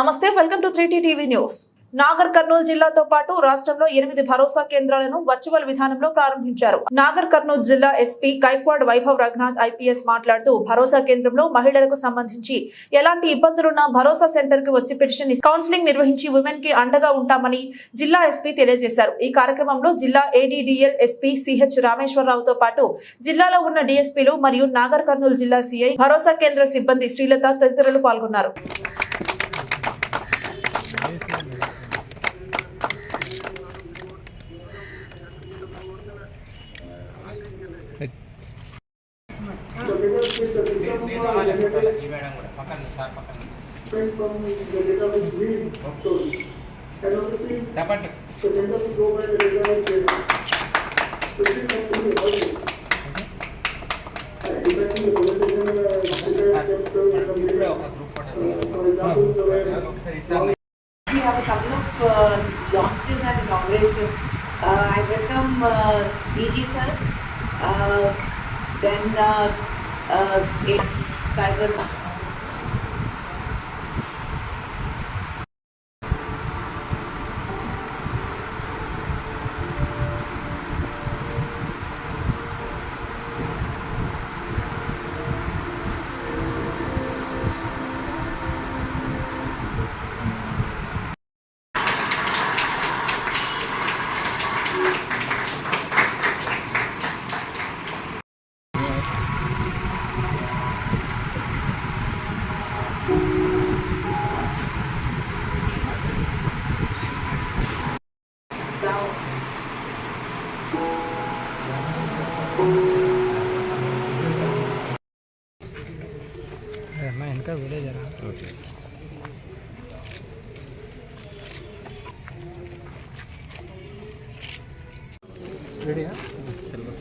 నమస్తే welcome to three TV news. Nagar Kurnool జిల్లాతో పాటు రాష్ట్రంలో ఎనిమిది భరోసా కేంద్రాలను వర్చువల్ విధానంలో ప్రారంభించారు. నాగర్ కర్నూలు జిల్లా ఎస్పీ కైక్వాడ్ వైభవ్ రఘునాథ్ ఐపీఎస్ మాట్లాడుతూ భరోసా కేంద్రంలో మహిళలకు సంబంధించి ఎలాంటి ఇబ్బందులున్నా భరోసా సెంటర్కి వచ్చి పిటిషన్ కౌన్సిలింగ్ నిర్వహించి ఉమెన్కి అండగా ఉంటామని జిల్లా ఎస్పీ తెలియజేశారు. ఈ కార్యక్రమంలో జిల్లా ఏడీడీఎల్ ఎస్పీ సిహెచ్ రామేశ్వరరావుతో పాటు జిల్లాలో ఉన్న డిఎస్పీలు మరియు నాగర్ కర్నూలు జిల్లా సిఐ భరోసా కేంద్ర సిబ్బంది శ్రీలత తదితరులు పాల్గొన్నారు. ఇస్తాను We have a couple of uh, launches and inauguration. Uh, I welcome uh, DG sir, uh, then uh, Uh, cyber అమ్మా వెనక పోలే జరా రెడీయా సిలబస్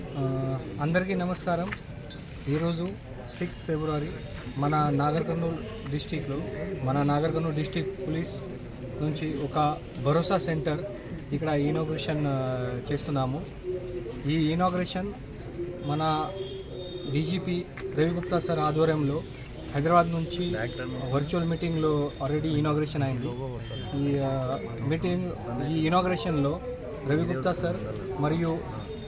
అందరికీ నమస్కారం. ఈరోజు సిక్స్త్ ఫిబ్రవరి మన నాగర్ కర్నూలు డిస్టిక్లో మన నాగర్ కర్నూలు డిస్టిక్ పోలీస్ నుంచి ఒక భరోసా సెంటర్ ఇక్కడ ఇనాగ్రేషన్ చేస్తున్నాము. ఈ ఇనాగ్రేషన్ మన డీజీపీ రవిగుప్తా సార్ ఆధ్వర్యంలో హైదరాబాద్ నుంచి వర్చువల్ మీటింగ్లో ఆల్రెడీ ఇనాగ్రేషన్ అయింది. ఈ మీటింగ్ ఈ ఇనాగ్రేషన్లో రవిగుప్తా సార్ మరియు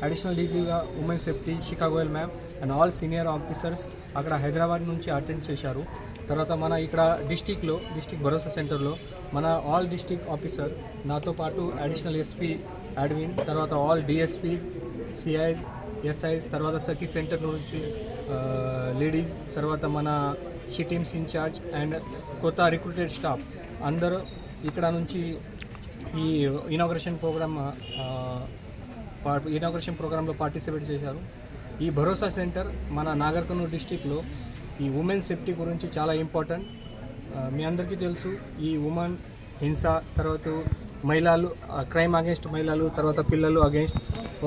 additional డీజీగా women safety Shikha Goyal ma'am and all senior officers అక్కడ హైదరాబాద్ నుంచి అటెండ్ చేశారు. తర్వాత మన ఇక్కడ డిస్టిక్లో డిస్టిక్ భరోసా సెంటర్లో మన ఆల్ డిస్టిక్ ఆఫీసర్ నాతో పాటు అడిషనల్ ఎస్పీ అడ్విన్ తర్వాత ఆల్ డిఎస్పీస్ సిఐస్ ఎస్ఐస్ తర్వాత సఖీ సెంటర్ నుంచి లేడీస్ తర్వాత మన షీ టీమ్స్ ఇన్ఛార్జ్ అండ్ కొత్త రిక్రూటెడ్ స్టాఫ్ అందరూ ఇక్కడ నుంచి ఈ ఇనాగ్రేషన్ ప్రోగ్రామ్ ఇనాగ్రేషన్ ప్రోగ్రాంలో పార్టిసిపేట్ చేశారు. ఈ భరోసా సెంటర్ మన నాగర్ కర్నూలు డిస్టిక్లో ఈ ఉమెన్ సేఫ్టీ గురించి చాలా ఇంపార్టెంట్ మీ అందరికీ తెలుసు ఈ ఉమెన్ హింస తర్వాత మహిళలు క్రైమ్ అగేన్స్ట్ మహిళలు తర్వాత పిల్లలు అగేన్స్ట్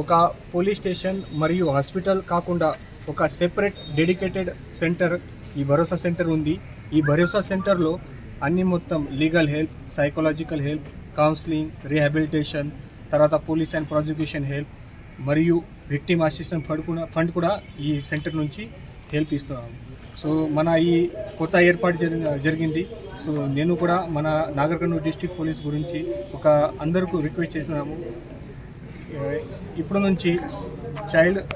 ఒక పోలీస్ స్టేషన్ మరియు హాస్పిటల్ కాకుండా ఒక సెపరేట్ డెడికేటెడ్ సెంటర్ ఈ భరోసా సెంటర్ ఉంది. ఈ భరోసా సెంటర్లో అన్ని మొత్తం legal help psychological help counselling rehabilitation తర్వాత పోలీస్ అండ్ ప్రాసిక్యూషన్ హెల్ప్ మరియు విక్టిమ్ అసిస్టెంట్ ఫండ్ కూడా ఫండ్ కూడా ఈ సెంటర్ నుంచి హెల్ప్ ఇస్తున్నాము. సో మన ఈ కొత్త ఏర్పాటు జరిగి జరిగింది. సో నేను కూడా మన నాగర్ కర్నూలు డిస్టిక్ పోలీస్ గురించి ఒక అందరికీ రిక్వెస్ట్ చేస్తున్నాము. ఇప్పుడు నుంచి చైల్డ్